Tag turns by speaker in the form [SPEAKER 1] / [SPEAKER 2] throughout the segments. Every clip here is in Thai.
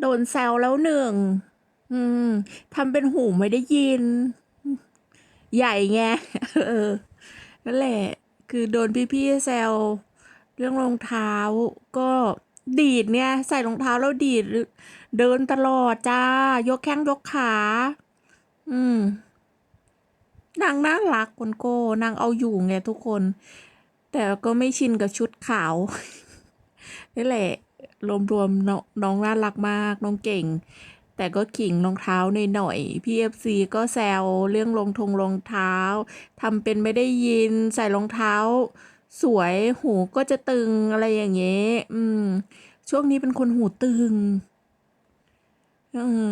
[SPEAKER 1] โดนแซวแล้วหนึ่งอืมทำเป็นหูไม่ได้ยิน ใหญ่ไงเออนั่นแหละ คือโดนพี่ๆแซวเรื่องรองเท้าก็ดีดเนี่ย ใส่รองเท้าแล้วดีดเดินตลอดจ้า ยกแข้งยกขา อืมนางน่ารักคนโก้นางเอาอยู่ไงทุกคน แต่ก็ไม่ชินกับชุดขาวนี่แหละ รวมๆน้องน้องน่ารักมาก น้องเก่ง แต่ก็ขิงรองเท้าในหน่อยๆพี่เอฟซีก็แซวเรื่องรองทงรองเท้าทำเป็นไม่ได้ยินใส่รองเท้า สวยหูก็จะตึงอะไรอย่างเงี้ยอืม ช่วงนี้เป็นคนหูตึงเออ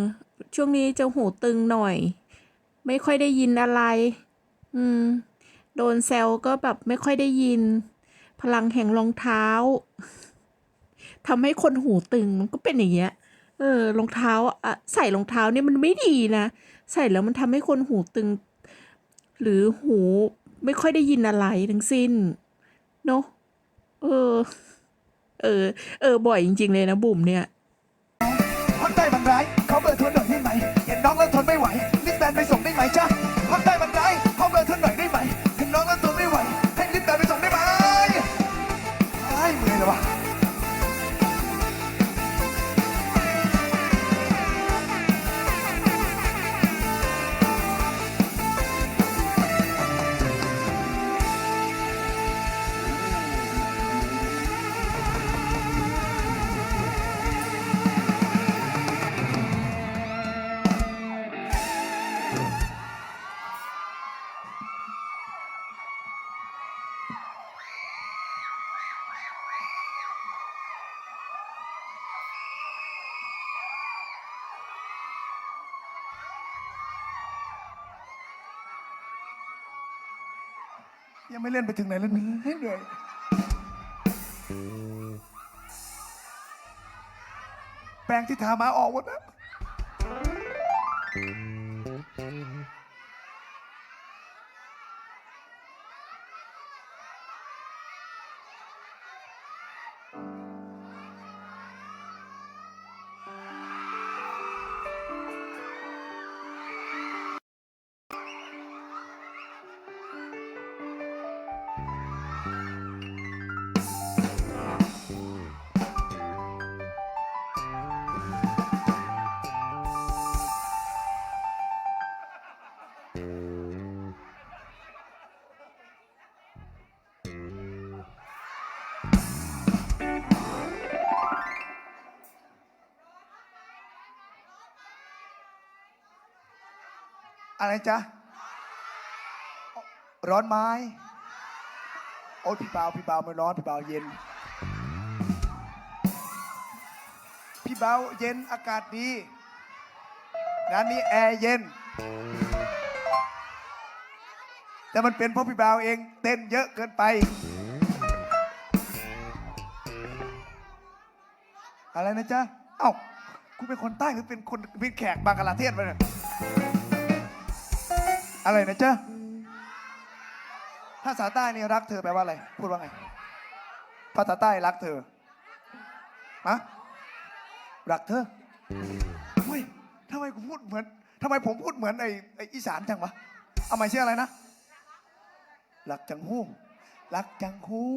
[SPEAKER 1] ช่วงนี้จะหูตึงหน่อย ไม่ค่อยได้ยินอะไร อืม โดนแซวก็แบบไม่ค่อยได้ยิน พลังแห่งรองเท้า ทำให้คนหูตึงมันก็เป็นอย่างเงี้ย เออรองเท้าอะใส่รองเท้าเนี่ยมันไม่ดีนะ ใส่แล้วมันทำให้คนหูตึง หรือหูไม่ค่อยได้ยินอะไรทั้งสิ้น เนาะเออ เออ เออ บ่อยจริง ๆ เลยนะบุ๋มเนี่ย
[SPEAKER 2] คนใต้มันร้ายเขาเบอร์โทรหน่อยได้ไหมเห็นน้องแล้วทนไม่ไหวลิสแบนไปส่งได้ไหมจ๊ะ ยังไม่เล่นไปถึงไหนแล้วเหนื่อยแปรงที่ทามาออกหมดแล้ว อะไรจ๊ะ ร้อนไหม้โอ้ยพี่เบาพี่เบาไม่ร้อนพี่เบาเย็น พี่เบาเย็นอากาศดีงานนี้แอร์เย็น แต่มันเป็นเพราะพี่เบาเอง เต้นเยอะเกินไป อะไรนะจ๊ะ เอ้าคุณเป็นคนใต้หรือเป็นคนเป็นแขกบางกลาเทศมาเนี่ย อะไรนะจ๊ะภาษาใต้นี่รักเธอแปลว่าอะไร พูดว่าไง ภาษาใต้รักเธอฮะรักเธอเฮ้ยทำไมผมพูดเหมือนทำไมผมพูดเหมือนไอ้ไอ้อีสานจังวะ เอาใหม่ชื่ออะไรนะ รักจังหู้รักจังหู้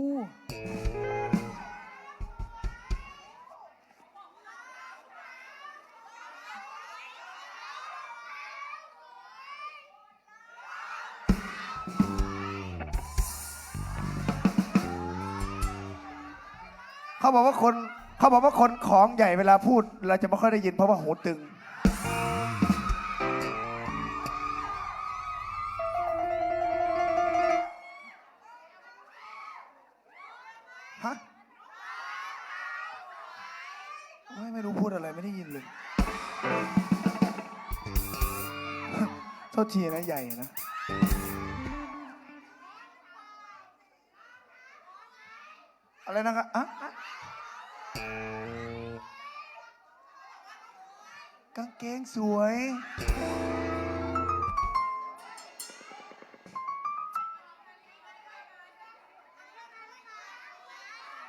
[SPEAKER 2] เขาบอกว่าคนเขาบอกว่าคนของใหญ่เวลาพูด เราจะไม่ค่อยได้ยินเพราะว่าหูตึง ฮะไม่รู้พูดอะไรไม่ได้ยินเลย โทษทีนะใหญ่นะอะไรนะครับอะ กางเกงสวย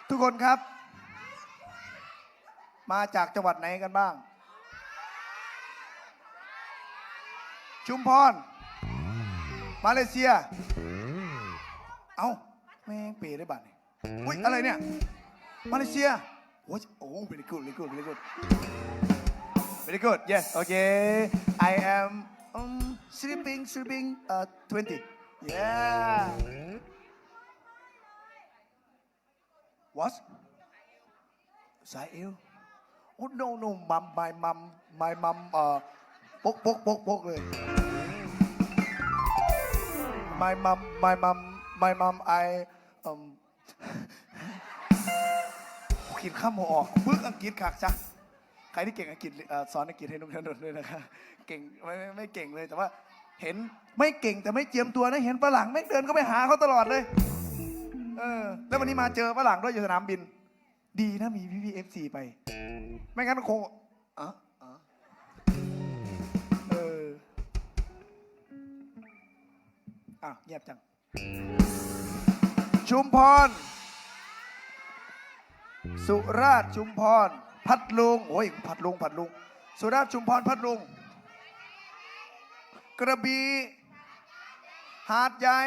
[SPEAKER 2] ทุกคนครับ มาจากจังหวัดไหนกันบ้าง ชุมพร มาเลเซีย เอาแม่งเปรได้บัตรเนี่ยอุ้ยอะไรเนี่ย มาเลเซีย โอ้โหเป็นกูดเป็นกุลเป็นกุล very good yes okay I am um sleeping sleeping uh 20 yeah what สายเอว oh no no mom my mom my mom เอ่อปกปกปกปกเลย my mom my mom my mom I um เขียนข้ามหัวออกปึ๊กอังกฤษคักจ้ะ รที่เก่งอังกฤษเอ่อสอนอังกฤษให้นุ่มถนนด้วยนะคะเก่งไม่ไม่ไม่เก่งเลยแต่ว่าเห็นไม่เก่งแต่ไม่เจียมตัวนะเห็นฝรั่งไม่งเดินก็ไปหาเขาตลอดเลยเออแล้ววันนี้มาเจอฝรั่งด้วยอยู่สนามบิน ดีนะมีพี่พีเอฟซีไป ไม่งั้นคงอ๋ออ๋อเอออ้าวเงียบจัง ชุมพร สุราษฎร์ชุมพร พัดลุงโอ้ยพัดลุงพัดลุงสุราษฎร์ชุมพรพัดลุง กระบี่หาดใหญ่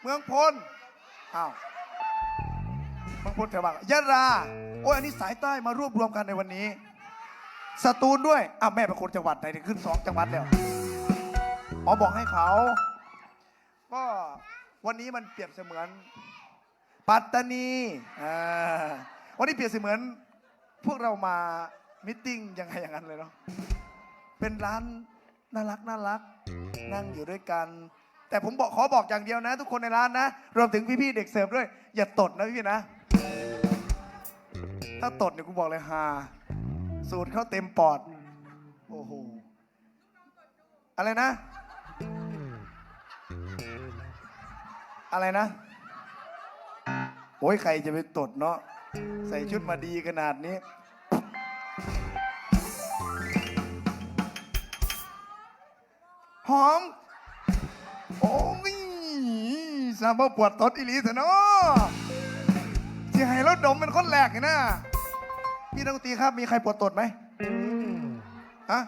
[SPEAKER 2] เมืองพลอ้าวเมืองพลแถวบางยะลาโอ้ยอันนี้สายใต้มารวบรวมกันในวันนี้สตูลด้วยอ้าวแม่เป็นคนจังหวัดไหนถึงขึ้นสองจังหวัดแล้วอ๋อบอกให้เขา ก็วันนี้มันเปรียบเสมือน ปัตตานีอ่าวันนี้เปรียบเสมือน พวกเรามามิทติ้งยังไงอย่างนั้นเลยเนาะเป็นร้านน่ารักน่ารัก นั่งอยู่ด้วยกัน แต่ผมบอกขอบอกอย่างเดียวนะ ทุกคนในร้านนะ รวมถึงพี่ๆเด็กเสิร์ฟด้วย อย่าตดนะพี่ๆนะ ถ้าตดเนี่ยกูบอกเลยฮาสูตรเข้าเต็มปอด โอ้โห อะไรนะ อะไรนะ โอ้ยใครจะไปตดเนาะใส่ชุดมาดีขนาดนี้ หอม โอ้ยสามาปวดตดอีหลีเถอะเนาะที่ให้รถดมเป็นคนแรกเลยนะ พี่นักดนตรีครับมีใครปวดตดไหมฮะ